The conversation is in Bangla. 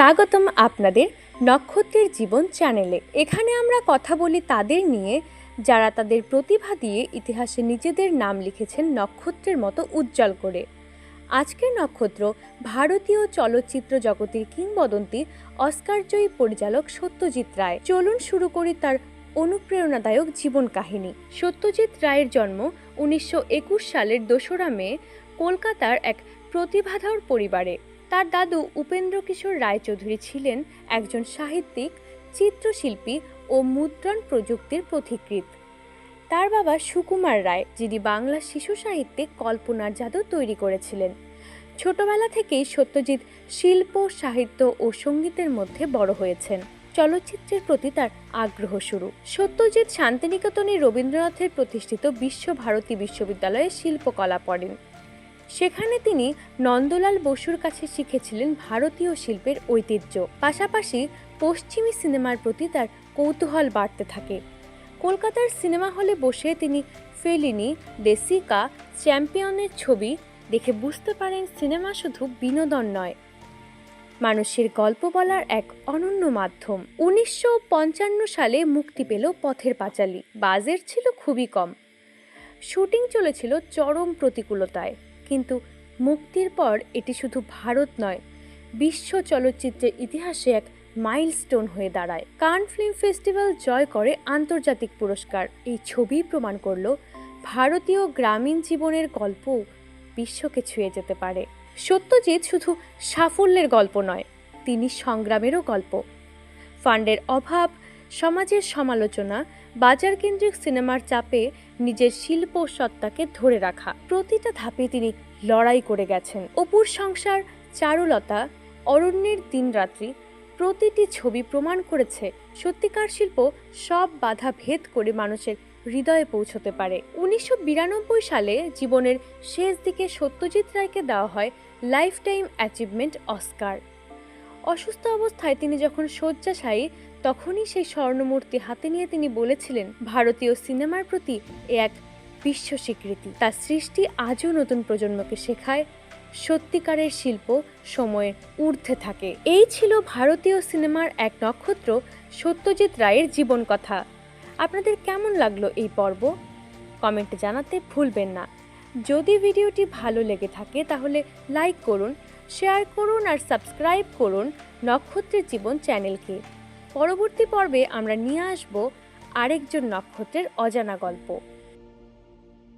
স্বাগতম আপনাদের নক্ষত্রের জীবন চ্যানেলে। এখানে আমরা কথা বলি তাদের নিয়ে, যারা তাদের প্রতিভা দিয়ে ইতিহাসে নিজেদের নাম লিখেছেন নক্ষত্রের মতো উজ্জ্বল করে। আজকের নক্ষত্র ভারতীয় চলচ্চিত্র জগতের কিংবদন্তি অস্কারজয়ী পরিচালক সত্যজিৎ রায়। চলুন শুরু করি তার অনুপ্রেরণাদায়ক জীবন কাহিনী। সত্যজিৎ রায়ের জন্ম উনিশশো একুশ সালের দোসরা মে, কলকাতার এক প্রতিভাধর পরিবারে। তার দাদু উপেন্দ্র কিশোর রায়চৌধুরী ছিলেন একজন সাহিত্যিক, চিত্রশিল্পী ও মুদ্রণ প্রযুক্তির পথিকৃৎ। তার বাবা সুকুমার রায়, যিনি বাংলা শিশু সাহিত্যে কল্পনার জাদু তৈরি করেছিলেন। ছোটবেলা থেকেই সত্যজিৎ শিল্প, সাহিত্য ও সঙ্গীতের মধ্যে বড় হয়েছেন। চলচ্চিত্রের প্রতি তার আগ্রহ শুরু। সত্যজিৎ শান্তিনিকেতনে রবীন্দ্রনাথের প্রতিষ্ঠিত বিশ্বভারতী বিশ্ববিদ্যালয়ে শিল্পকলা পড়েন। সেখানে তিনি নন্দলাল বসুর কাছে শিখেছিলেন ভারতীয় শিল্পের ঐতিহ্য। পাশাপাশি পশ্চিমী সিনেমার প্রতি তার কৌতূহল বাড়তে থাকে। কলকাতার সিনেমা হলে বসে তিনি ফেলিনি দেসিকা চ্যাম্পিয়নের ছবি দেখে বুঝতে পারেন সিনেমা শুধু বিনোদন নয়, মানুষের গল্প বলার এক অনন্য মাধ্যম। উনিশশো পঞ্চান্ন সালে মুক্তি পেল পথের পাঁচালী। বাজেট ছিল খুবই কম। শুটিং চলেছিল চরম প্রতিকূলতায়। কিন্তু মুক্তির পর এটি শুধু ভারত নয়, বিশ্ব চলচ্চিত্রের ইতিহাসে এক মাইলস্টোন হয়ে দাঁড়ায়। কান ফিল্ম ফেস্টিভ্যাল জয় করে আন্তর্জাতিক পুরস্কার। এই ছবি প্রমাণ করল ভারতীয় গ্রামীণ জীবনের গল্প বিশ্বকে ছুঁয়ে যেতে পারে। সত্যজিৎ শুধু সাফল্যের গল্প নয়, তিনি সংগ্রামেরও গল্প। ফান্ডের অভাব, সমাজের সমালোচনা বাজার কেন্দ্রিক সিনেমার চাপে নিজের শিল্প সত্তাকে ধরে রাখা। প্রতিটা ধাপে তিনি লড়াই করে গেছেন। অপুর সংসার, চারুলতা, অরণ্যের দিনরাত্রি, প্রতিটি ছবি প্রমাণ করেছে সত্যিকার শিল্প সব বাধা ভেদ করে মানুষের হৃদয়ে পৌঁছতে পারে। উনিশশো বিরানব্বই সালে জীবনের শেষ দিকে সত্যজিৎ রায়কে দেওয়া হয় লাইফ টাইম অ্যাচিভমেন্ট অস্কার। অসুস্থ অবস্থায় তিনি যখন শয্যাশায়ী তখনই সেই স্বর্ণমূর্তি হাতে নিয়ে তিনি বলেছিলেন, ভারতীয় সিনেমার প্রতি এ এক বিশ্ব স্বীকৃতি। তার সৃষ্টি আজও নতুন প্রজন্মকে শেখায়, সত্যিকারের শিল্প সময়ের ঊর্ধ্বে থাকে। এই ছিল ভারতীয় সিনেমার এক নক্ষত্র, সত্যজিৎ রায়ের জীবন কথা আপনাদের কেমন লাগল এই পর্ব? কমেন্টে জানাতে ভুলবেন না। যদি ভিডিওটি ভালো লেগে থাকে, তাহলে লাইক করুন, শেয়ার করুন আর সাবস্ক্রাইব করুন নক্ষত্রের জীবন চ্যানেলকে। পরবর্তী পর্বে আমরা নিয়ে আসব আরেকজন নক্ষত্রের অজানা গল্প।